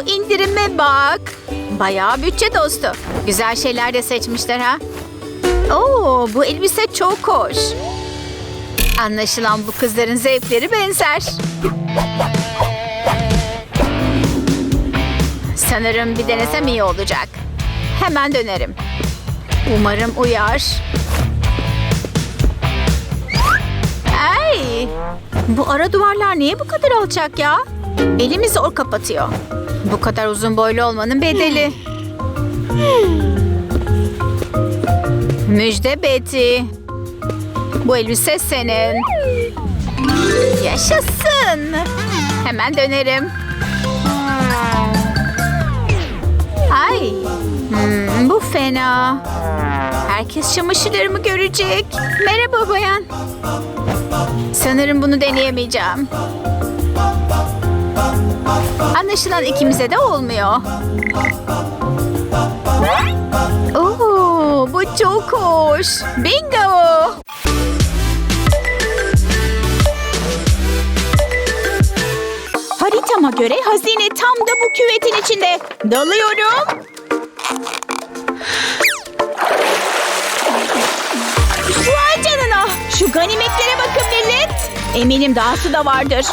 Şu indirime bak. Bayağı bütçe dostu. Güzel şeyler de seçmişler ha. Oo, bu elbise çok hoş. Anlaşılan bu kızların zevkleri benzer. Sanırım bir denesem iyi olacak. Hemen dönerim. Umarım uyar. Ay! Bu ara duvarlar niye bu kadar alçak ya? Elimi zor kapatıyor. Bu kadar uzun boylu olmanın bedeli. Müjde Betty. Bu elbise senin. Yaşasın. Hemen dönerim. Ay, hmm, bu fena. Herkes çamaşırlarımı görecek. Merhaba bayan. Sanırım bunu deneyemeyeceğim. Anlaşılan ikimize de olmuyor. Oo, bu çok hoş. Bingo! Haritama göre hazine tam da bu küvetin içinde. Dalıyorum. Vay canına. Şu ganimetlere bakın millet. Eminim dahası da vardır.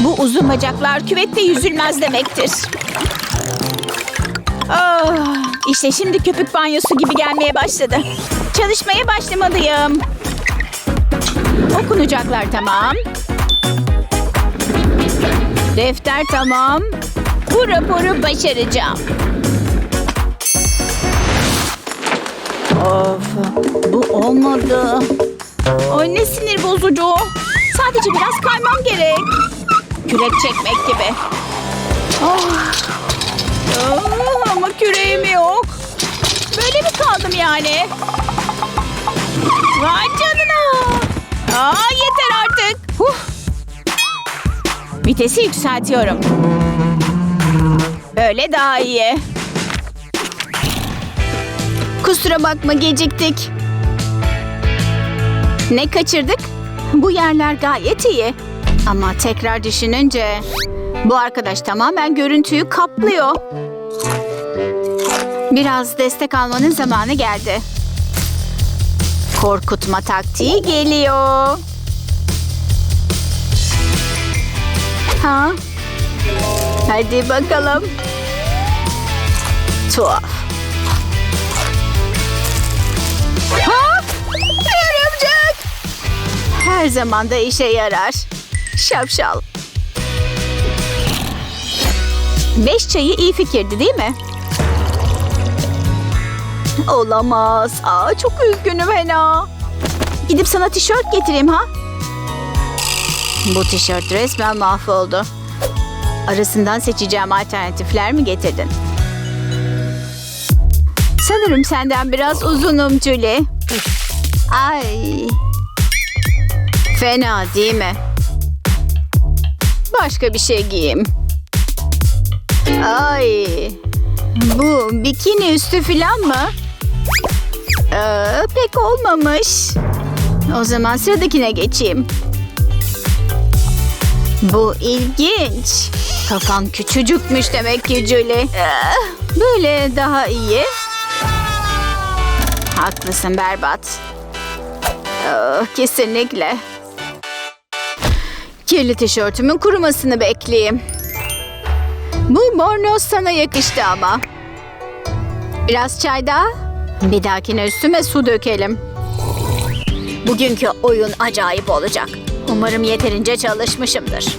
Bu uzun bacaklar küvette yüzülmez demektir. Ah, işte şimdi köpük banyosu gibi gelmeye başladı. Çalışmaya başlamalıyım. Okunacaklar tamam. Defter tamam. Bu raporu başaracağım. Of, bu olmadı. Ay ne sinir bozucu. Sadece biraz kaymam gerek. Kürek çekmek gibi. Ah. Ah, ama küreğim yok. Böyle mi kaldım yani? Vay canına. Aa, yeter artık. Huh. Vitesi yükseltiyorum. Böyle daha iyi. Kusura bakma geciktik. Ne kaçırdık? Bu yerler gayet iyi. Ama tekrar düşününce bu arkadaş tamamen görüntüyü kaplıyor. Biraz destek almanın zamanı geldi. Korkutma taktiği geliyor. Ha? Hadi bakalım. Tuhaf. Ha? Örümcek! Her zaman da işe yarar. Şapşal. Beş çayı iyi fikirdi değil mi? Olamaz. Aa, çok üzgünüm Hena. Gidip sana tişört getireyim ha? Bu tişört resmen mahvoldu. Arasından seçeceğim alternatifler mi getirdin? Sanırım senden biraz uzunum Julie. Ay. Fena değil mi? Başka bir şey giyeyim. Ay. Bu bikini üstü falan mı? Ee, pek olmamış. O zaman sıradakine geçeyim. Bu ilginç. Kafan küçücükmüş demek ki Julie. Ee, böyle daha iyi. Haklısın berbat. Oh, kesinlikle. Kirli tişörtümün kurumasını bekleyeyim. Bu bornoz sana yakıştı ama. Biraz çay daha. Bir dahakine üstüme su dökelim. Bugünkü oyun acayip olacak. Umarım yeterince çalışmışımdır.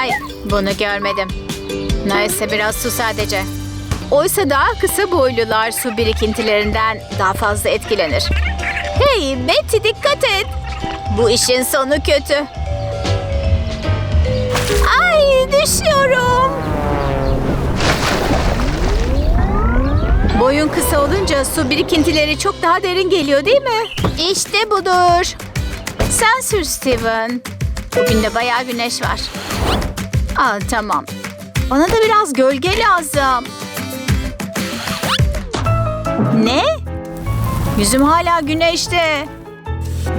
Ay, bunu görmedim. Neyse biraz su sadece. Oysa daha kısa boylular su birikintilerinden daha fazla etkilenir. Hey Betty dikkat et. Bu işin sonu kötü. Ay düşüyorum. Boyun kısa olunca su birikintileri çok daha derin geliyor değil mi? İşte budur. Sen sür Steven. Bugün de bayağı güneş var. Aa tamam. Bana da biraz gölge lazım. Ne? Yüzüm hala güneşte.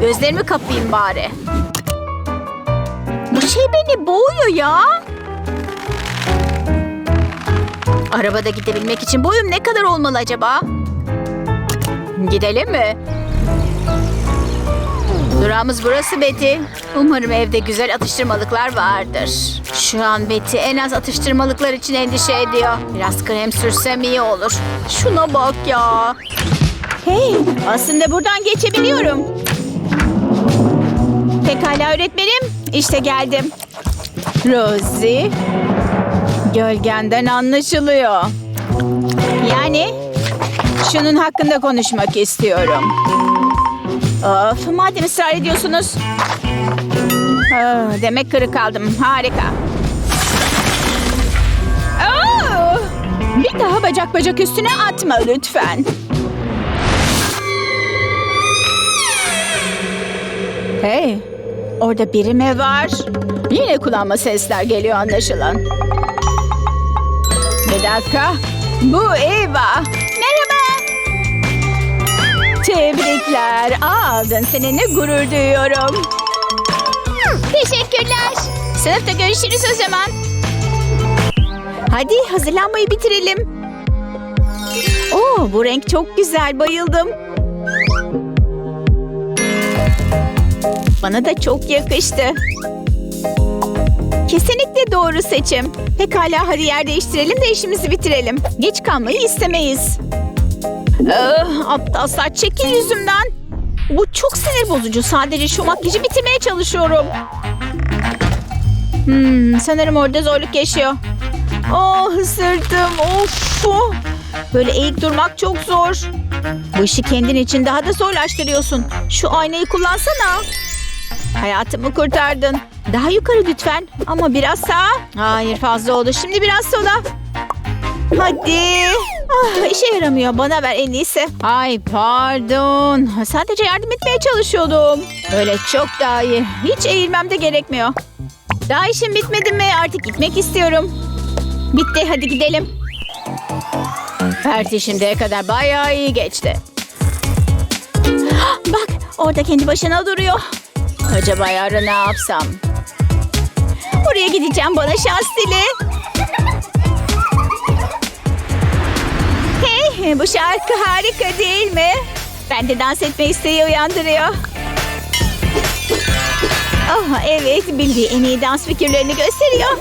Gözlerimi kapayım bari. Bu şey beni boğuyor ya? Arabada gidebilmek için boyum ne kadar olmalı acaba? Gidelim mi? Durağımız burası Betty. Umarım evde güzel atıştırmalıklar vardır. Şu an Betty en az atıştırmalıklar için endişe ediyor. Biraz krem sürsem iyi olur. Şuna bak ya. Hey, aslında buradan geçebiliyorum. Pekala öğretmenim, işte geldim. Rosie, gölgenden anlaşılıyor. Yani şunun hakkında konuşmak istiyorum. Of, madem ısrar ediyorsunuz. Demek kırık kaldım, harika. Bir daha bacak bacak üstüne atma lütfen. Hey, orada biri mi var? Yine kulağıma sesler geliyor anlaşılan. Bir dakika. Bu Eva. Merhaba. Tebrikler. Aldın. Seninle gurur duyuyorum. Teşekkürler. Sınıfta görüşürüz o zaman. Hadi hazırlanmayı bitirelim. Oo, bu renk çok güzel. Bayıldım. Bana da çok yakıştı. Kesinlikle doğru seçim. Pekala hadi yer değiştirelim de işimizi bitirelim. Geç kalmayı istemeyiz. Ah, aptal saç çekil yüzümden. Bu çok sinir bozucu. Sadece şu makyajı bitirmeye çalışıyorum. Hmm, sanırım orada zorluk yaşıyor. Oh ısırdım. Of. Böyle eğik durmak çok zor. Bu işi kendin için daha da zorlaştırıyorsun. Şu aynayı kullansana. Hayatımı kurtardın. Daha yukarı lütfen. Ama biraz sağa. Hayır fazla oldu. Şimdi biraz sola. Hadi. Ah, işe yaramıyor. Bana ver en iyisi. Ay pardon. Sadece yardım etmeye çalışıyordum. Öyle çok daha iyi. Hiç eğilmem de gerekmiyor. Daha işim bitmedi mi? Artık gitmek istiyorum. Bitti. Hadi gidelim. Parti şimdiye kadar bayağı iyi geçti. Bak orada kendi başına duruyor. Acaba yarın ne yapsam? Oraya gideceğim bana şans dile. Hey bu şarkı harika değil mi? Ben de dans etme isteği uyandırıyor. Oh evet bildiği en iyi dans fikirlerini gösteriyor.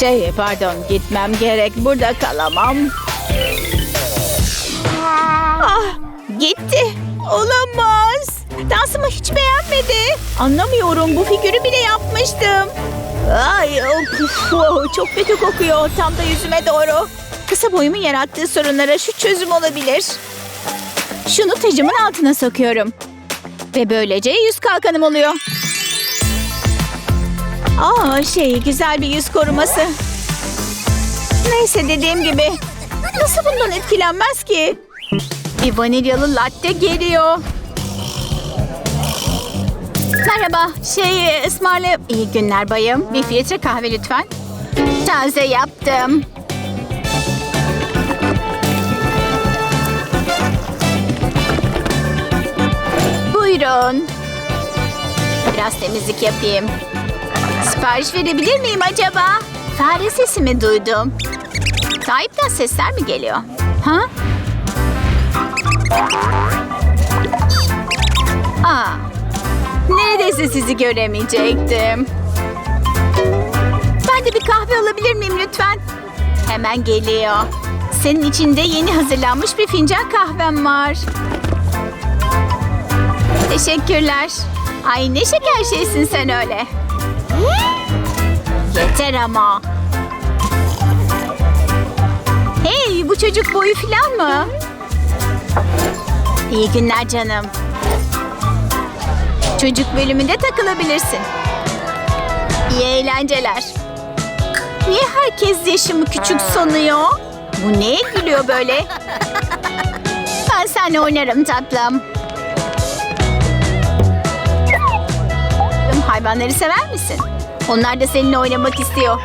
Şey pardon gitmem gerek burada kalamam. Ah gitti. Olamaz. Dansımı hiç beğenmedi. Anlamıyorum bu figürü bile yapmıştım. Ay of, çok kötü kokuyor tam da yüzüme doğru. Kısa boyumun yarattığı sorunlara şu çözüm olabilir. Şunu tacımın altına sokuyorum. Ve böylece yüz kalkanım oluyor. Aa şey güzel bir yüz koruması. Neyse dediğim gibi. Nasıl bundan etkilenmez ki? Bir vanilyalı latte geliyor. Merhaba, şey ısmarla... İyi günler bayım. Bir filtre kahve lütfen. Taze yaptım. Buyurun. Biraz temizlik yapayım. Sipariş verebilir miyim acaba? Fare sesi mi duydum? Sahipten sesler mi geliyor? Ha? Neredeyse sizi göremeyecektim. Ben de bir kahve alabilir miyim lütfen? Hemen geliyor. Senin içinde yeni hazırlanmış bir fincan kahvem var. Teşekkürler. Ay ne şeker şeysin sen öyle. Yeter ama. Hey bu çocuk boyu falan mı? İyi günler canım. Çocuk bölümünde takılabilirsin. İyi eğlenceler. Niye herkes yaşımı küçük sanıyor? Bu neye gülüyor böyle? Ben seninle oynarım tatlım. Hayvanları sever misin? Onlar da seninle oynamak istiyor.